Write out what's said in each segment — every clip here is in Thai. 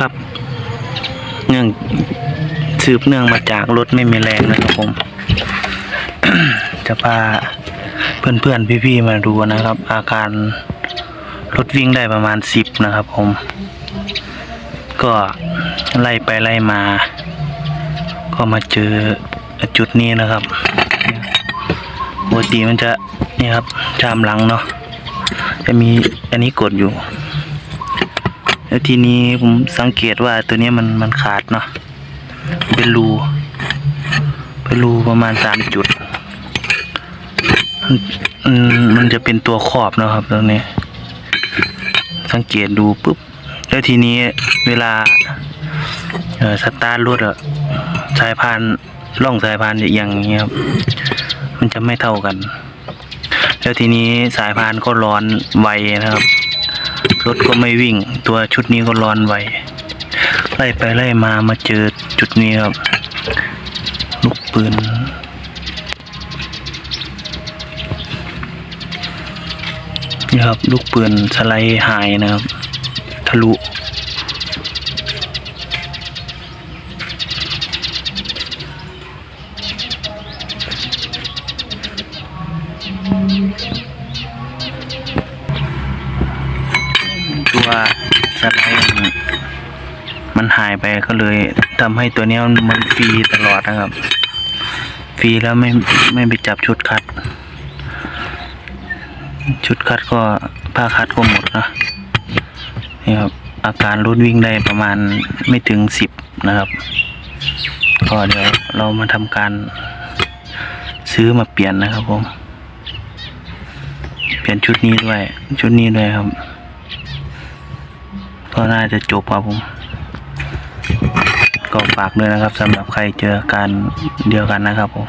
ครับ เนื่องสืบเนื่องมาจากรถไม่มีแรงนะครับผม จะพาเพื่อนๆพี่ๆมาดูนะครับ อาการรถวิ่งได้ประมาณสิบนะครับผม ก็ไล่ไปไล่มา ก็มาเจอจุดนี้นะครับปกติมันจะนี่ครับจามหลังเนาะจะมีอันนี้กดอยู่ แล้วทีนี้ผมสังเกตว่าตัวนี้มันมันขาดเนาะเป็นรูเป็นรูประมาณสามจุด มันมันจะเป็นตัวครอบนะครับตรงนี้ สังเกตดูปุ๊บ แล้วทีนี้เวลาสตาร์ทรถอะสายพานล่องสายพานจะเอียงอย่างเงี้ยครับ มันจะไม่เท่ากัน แล้วทีนี้สายพานก็ร้อนไวนะครับ รถก็ไม่วิ่ง ตัวชุดนี้ก็ร้อนไวไล่ไปไล่มามาเจอจุดนี้ครับ ลูกปืนนี่ครับ ลูกปืนสไลด์หายนะครับ ทะลุายไปก็เลยทำให้ตัวนี้มันฟรีตลอดนะครับ ฟรีแล้วไม่ไม่ไปจับชุดคัด ชุดคัดก็ผ้าคัดก็หมดนะนี่ครับอาการรถวิ่งได้ประมาณไม่ถึงสิบนะครับ ก็เดี๋ยวเรามาทำการซื้อมาเปลี่ยนนะครับผม เปลี่ยนชุดนี้ด้วย ชุดนี้ด้วยครับ ก็น่าจะจบครับผม ก็ฝากด้วยนะครับสำหรับใครเจอการเดียวกันนะครับผม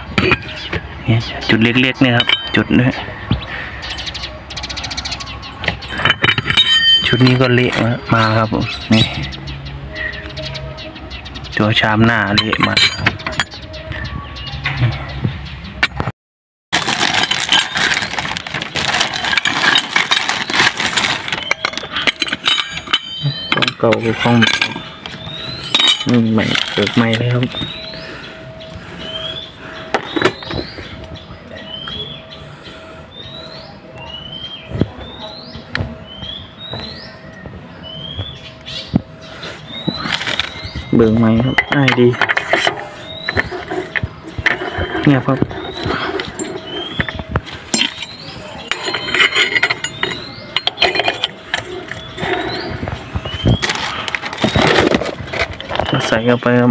เนี่ยจุดเล็กๆเนี่ยครับ จุดนี้ชุดนี้ก็เละมามาครับผมนี่ตัวชามหน้าเละมาของเก่ากับของ ใหม่ใหม่เกิดใหม่เลยครับเบิ่งใหม่ครับง่ายดีเนี่ยครับ ใส่เข้าไปครับ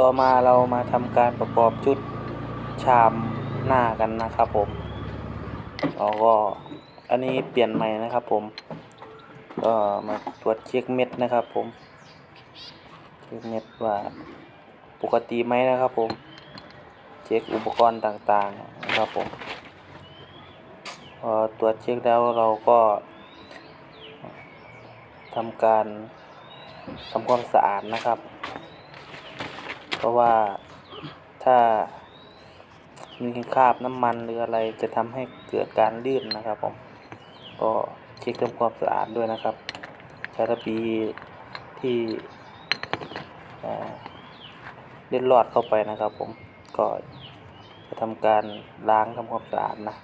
ต่อมาเรามาทำการประกอบชุดชามหน้ากันนะครับผมเราก็อันนี้เปลี่ยนใหม่นะครับผมก็มาตรวจเช็คเม็ดนะครับผมเช็คเม็ดว่าปกติไหมนะครับผม เช็คอุปกรณ์ต่างๆนะครับผมพอตรวจเช็คแล้วเราก็ทำการทำความสะอาดนะครับ ราะว่าถ้ามีคราบน้ำมันหรืออะไรจะทำให้เกิดการลื่นนะครับผมก็เช็คทำความสะอาดด้วยนะครับใช้ตะปีที่เล็ดลอดเข้าไปนะครับผมก็จะทำการล้างทำความสะอาดนะ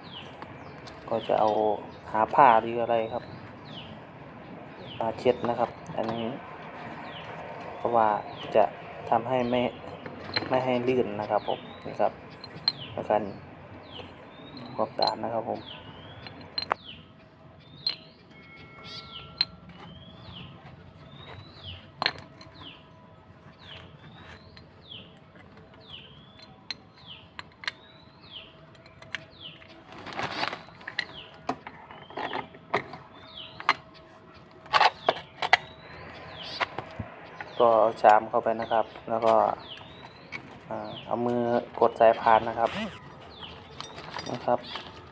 ก็จะเอาหาผ้าหรืออะไรครับอ่าเช็ดนะครับ อันนี้ เพราะว่าจะทำให้ไม่ ไม่ให้ลื่นนะครับผมนี่ครับแล้วกันความสะอาดนะครับผมก็เอาชามเข้าไปนะครับ แล้วก็ เอามือกดสายพานนะครับนะครับ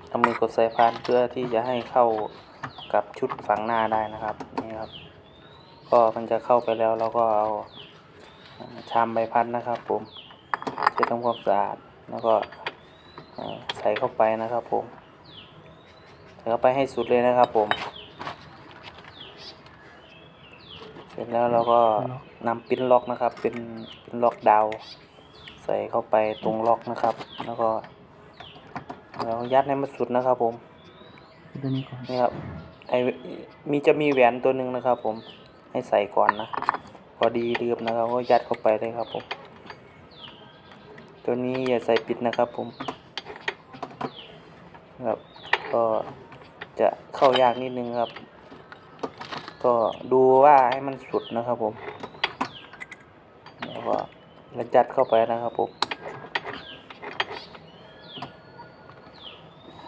เอามือกดสายพานเพื่อที่จะให้เข้ากับชุดฝังหน้าได้นะครับนี่ครับ ก็มันจะเข้าไปแล้วเราก็เอาชามใบพัดนะครับ ผมเช็ดทำความสะอาดแล้วก็ใส่เข้าไปนะครับ ผมใส่เข้าไปให้สุดเลยนะครับผม เสร็จแล้วเราก็นำปิ้นล็อกนะครับ เป็นปิ้นล็อกดาว ใส่เข้าไปตรงล็อกนะครับ แล้วก็เรายัดให้มันสุดนะครับ ผมตัวนี้ก่อนนี่ครับไอมีจะมีแหวนตัวหนึ่งนะครับ ผมให้ใส่ก่อนนะพอดีลืมนะครับ ก็ยัดเข้าไปเลยครับ ผม ตัวนี้อย่าใส่ปิดนะครับ ผมครับก็จะเข้ายากนิดนึงครับ ก็ดูว่าให้มันสุดนะครับผมแล้วก็ ระจัดเข้าไปนะครับผม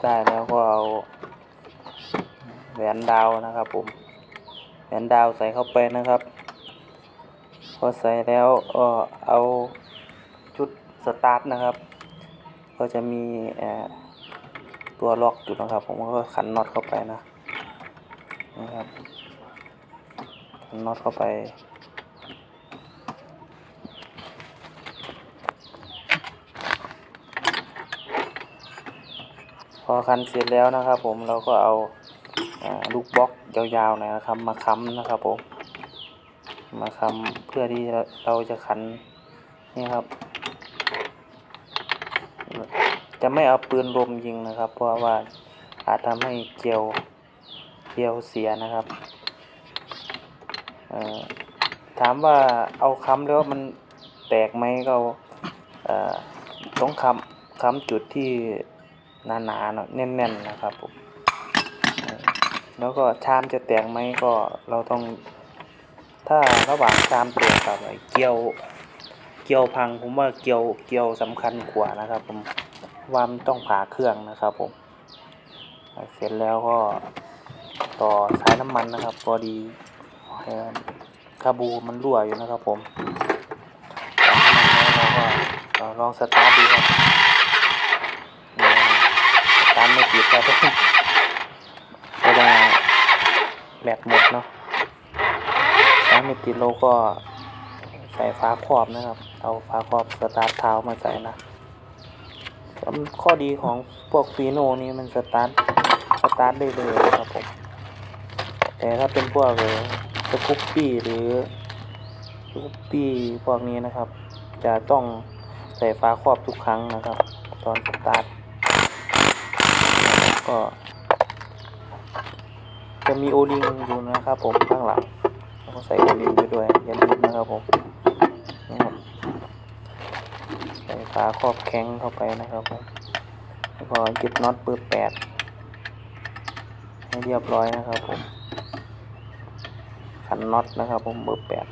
ได้แล้วก็เอาแหวนดาวนะครับผมแหวนดาวใส่เข้าไปนะครับพอใส่แล้วก็เอาชุดสตาร์ทนะครับ ก็จะมีตัวล็อกอยู่นะครับ ผมก็ขันน็อตเข้าไปนะนะครับน็อตเข้าไป อคันเสร็จแล้วนะครับ ผมเราก็เอาลูกบล็อกยาวๆนะครับ มาค้ำนะครับผมมาค้ำเพื่อที่เราจะขันนี่ครับ จะไม่เอาปืนลมยิงนะครับ เพราะว่าอาจทำให้เกลียวเกลียวเสียนะครับถามว่าเอาค้ำแล้วมันแตกไหมก็ต้องค้ำค้ำจุดที่ หนาๆหน่อยแน่นๆนะครับผมแล้วก็ชามจะแตกไหมก็เราต้องถ้าระหว่างชามแตกกับไอ้เกลียวเกลียวพังผมว่าเกลียวเกลียวสำคัญกว่านะครับผมว่ามันต้องผ่าเครื่องนะครับผมเสร็จแล้วก็ต่อสายน้ำมันนะครับพอดีคาบูมันรั่วอยู่นะครับผมเราก็ลองสตาร์ทดูครับอืมส ตาร์ทไม่ติดครับเว่าแบตหมดเนาะสตาไม่ติดเราก็ใส่ฟ้าครอบนะครับ เอาฟ้าครอบสตาร์ทเท้ามาใส่นะข้อดีของพวกฟีโนนี่มันสตาร์ทสตาร์ทได้เลยนะครับผม แต่ถ้าเป็นพวกเออสกุปปี้หรือสกุปปี้พวกนี้นะครับ จะต้องใส่ฟ้าครอบทุกครั้งนะครับ ตอนสตาร์ท ก็จะมีโอลิงอยู่นะครับผมข้างหลังแล้วก็ใส่โอลิงไปด้วยอย่าลืมนะครับผมนี่ครับใส่ฟ้าครอบแข้งเข้าไปนะครับผมแล้วก็ยึดน็อตเบอร์แปดให้เรียบร้อยนะครับผมขันน็อตนะครับผมเบอร์แปด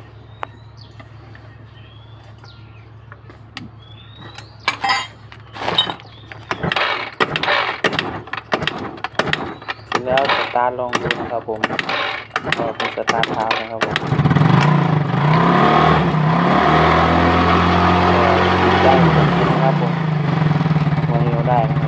เสร็จแล้วส ตาร์ทลองดูนะครับผมก็เป็นสตาร์ทเท้านะครับผมได้ผลดีนะครับผมวันนี้เราได้นะครับ